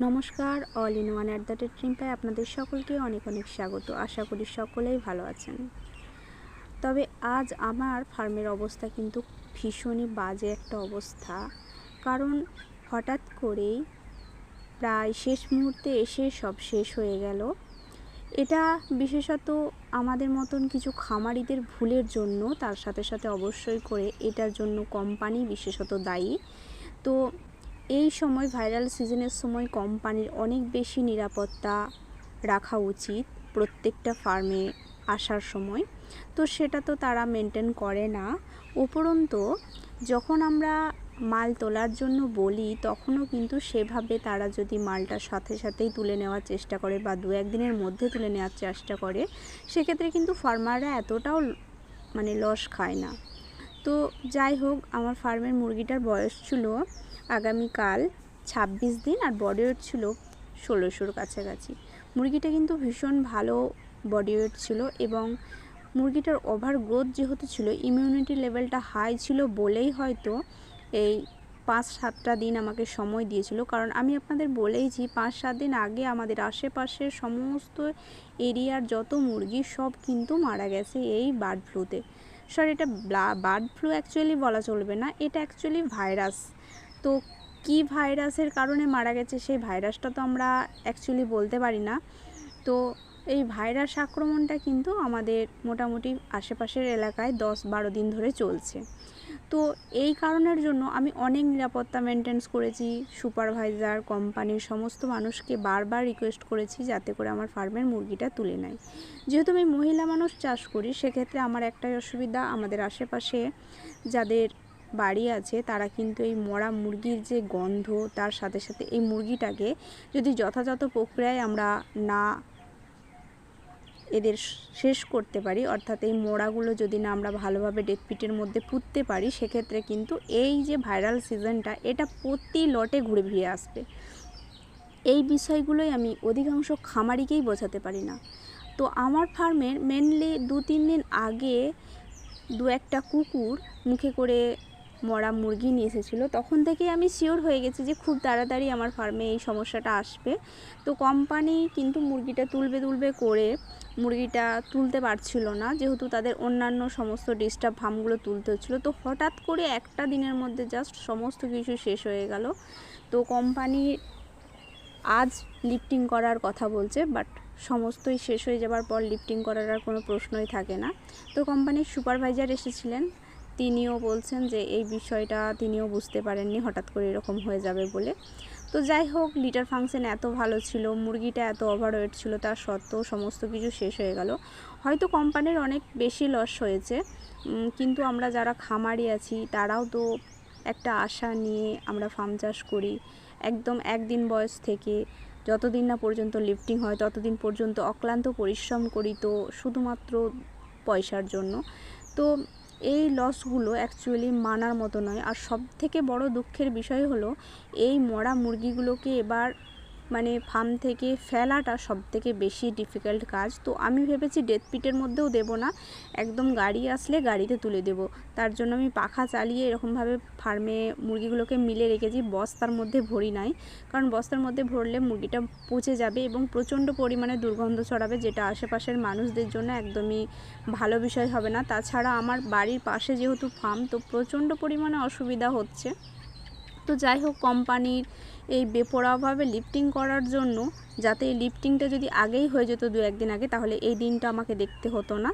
নমস্কার all in one at the rate ট্রিম্পায় আপনাদের সকলকে অনেক অনেক স্বাগত। আশা করি সকলেই ভালো আছেন। তবে আজ আমার ফার্মের অবস্থা কিন্তু ভীষণই বাজে একটা অবস্থা। কারণ হঠাৎ করেই প্রায় শেষ মুহূর্তে এসে সব শেষ হয়ে গেল। এটা বিশেষত আমাদের মতন কিছু খামারিদের ভুলের জন্য, তার সাথে সাথে অবশ্যই করে এটার জন্য কোম্পানি বিশেষত দায়ী। তো এই সময় ভাইরাল সিজনের সময় কোম্পানির অনেক বেশি নিরাপত্তা রাখা উচিত প্রত্যেকটা ফার্মে আসার সময়। তো সেটা তো তারা মেনটেন করে না। উপরন্ত, যখন আমরা মাল তোলার জন্য বলি, তখনও কিন্তু সেভাবে তারা যদি মালটা সাথে সাথেই তুলে নেওয়ার চেষ্টা করে বা দু একদিনের মধ্যে তুলে নেওয়ার চেষ্টা করে, সেক্ষেত্রে কিন্তু ফার্মাররা এতটাও মানে লস খায় না। তো যাই হোক, আমার ফার্মের মুরগিটার বয়স ছিল আগামীকাল ছাব্বিশ দিন আর বডি ওয়েট ছিল ষোলোশোর কাছাকাছি। মুরগিটা কিন্তু ভীষণ ভালো বডি ওয়েট ছিল এবং মুরগিটার ওভার গ্রোথ যেহেতু ছিল ইমিউনিটি লেভেলটা হাই ছিল বলেই হয়তো এই পাঁচ সাতটা দিন আমাকে সময় দিয়েছিল। কারণ আমি আপনাদের বলেইছি, পাঁচ সাত দিন আগে আমাদের আশেপাশের সমস্ত এরিয়ার যত মুরগি সব কিন্তু মারা গেছে এই বার্ড ফ্লুতে সরি এটা বার্ড ফ্লু অ্যাকচুয়ালি বলা চলবে না, এটা অ্যাকচুয়ালি ভাইরাস তো কি ভাইরাসের কারণে মারা গেছে সেই ভাইরাসটা তো আমরা অ্যাকচুয়ালি বলতে পারি না। তো এই ভাইরাস আক্রমণটা কিন্তু আমাদের মোটামুটি আশেপাশের এলাকায় দশ বারো দিন ধরে চলছে। তো এই কারণের জন্য আমি অনেক নিরাপত্তা মেনটেন্স করেছি সুপারভাইজার কোম্পানির সমস্ত মানুষকে বারবার রিকোয়েস্ট করেছি যাতে করে আমার ফার্মের মুরগিটা তুলে নেয়। যেহেতু আমি মহিলা মানুষ চাষ করি, সেক্ষেত্রে আমার একটাই অসুবিধা আমাদের আশেপাশে যাদের বাড়ি আছে, তারা কিন্তু এই মরা মুরগির যে গন্ধ, তার সাথে সাথে এই মুরগিটাকে যদি যথাযথ প্রক্রিয়ায় আমরা না এদের শেষ করতে পারি, অর্থাৎ এই মোড়াগুলো যদি না আমরা ভালোভাবে ডেথপিটের মধ্যে পুঁততে পারি, সেক্ষেত্রে কিন্তু এই যে ভাইরাল সিজনটা এটা প্রতি লটে ঘুরে ফিরে আসবে। এই বিষয়গুলোই আমি অধিকাংশ খামারিকেই বোঝাতে পারি না। তো আমার ফার্মের মেনলি দু তিন দিন আগে দু একটা কুকুর মুখে করে মরা মুরগি নিয়ে এসেছিল, তখন থেকেই আমি শিওর হয়ে গেছি যে খুব তাড়াতাড়ি আমার ফার্মে এই সমস্যাটা আসবে। তো কোম্পানি কিন্তু মুরগিটা তুলবে তুলবে করে মুরগিটা তুলতে পারছিল না, যেহেতু তাদের অন্যান্য সমস্ত ডিস্টার্ব ফার্মগুলো তুলতে হচ্ছিল। তো হঠাৎ করে একটা দিনের মধ্যে জাস্ট সমস্ত কিছু শেষ হয়ে গেল। তো কোম্পানি আজ লিফটিং করার কথা বলছে বাট সমস্তই শেষ হয়ে যাবার পর লিফটিং করার আর কোনো প্রশ্নই থাকে না। তো কোম্পানির সুপারভাইজার এসেছিলেন তিনিও বলছেন যে এই বিষয়টা তিনিও বুঝতে পারেননি, হঠাৎ করে এরকম হয়ে যাবে বলে। তো যাই হোক, লিটার ফাংশন এত ভালো ছিল, মুরগিটা এত ওভারওয়েট ছিল, তার সত্ত্বেও সমস্ত কিছু শেষ হয়ে গেল। হয়তো কোম্পানির অনেক বেশি লস হয়েছে কিন্তু আমরা যারা খামারি আছি, তারাও তো একটা আশা নিয়ে আমরা ফার্ম চাষ করি, একদম একদিন বয়স থেকে যতদিন না পর্যন্ত লিফটিং হয়, ততদিন পর্যন্ত অক্লান্ত পরিশ্রম করি তো শুধুমাত্র পয়সার জন্য। তো এই লসগুলো অ্যাকচুয়ালি মানার মতো নয়। আর সবথেকে বড় দুঃখের বিষয় হলো, এই মরা মুরগিগুলোকে এবার মানে ফার্ম থেকে ফেলাটা সব থেকে বেশি ডিফিকাল্ট কাজ। তো আমি ভেবেছি ডেথ পিটের মধ্যেও দেব না। একদম গাড়ি আসলে গাড়িতে তুলে দেব। তার জন্য আমি পাখা চালিয়ে এরকমভাবে ফার্মে মুরগিগুলোকে মিলে রেখেছি। বস্তার মধ্যে ভরি নাই। কারণ বস্তার মধ্যে ভরলে মুরগিটা পচে যাবে এবং প্রচণ্ড পরিমাণে দুর্গন্ধ ছড়াবে, যেটা আশেপাশের মানুষদের জন্য একদমই ভালো বিষয় হবে না। তাছাড়া আমার বাড়ির পাশে যেহেতু ফার্ম তো প্রচণ্ড পরিমাণে অসুবিধা হচ্ছে। তো যাই হোক, কোম্পানির এই বেপরোয়াভাবে লিফটিং করার জন্য, যাতে এই লিফটিংটা যদি আগেই হয়ে যেত দু একদিন আগে, তাহলে এই দিনটা আমাকে দেখতে হতো না।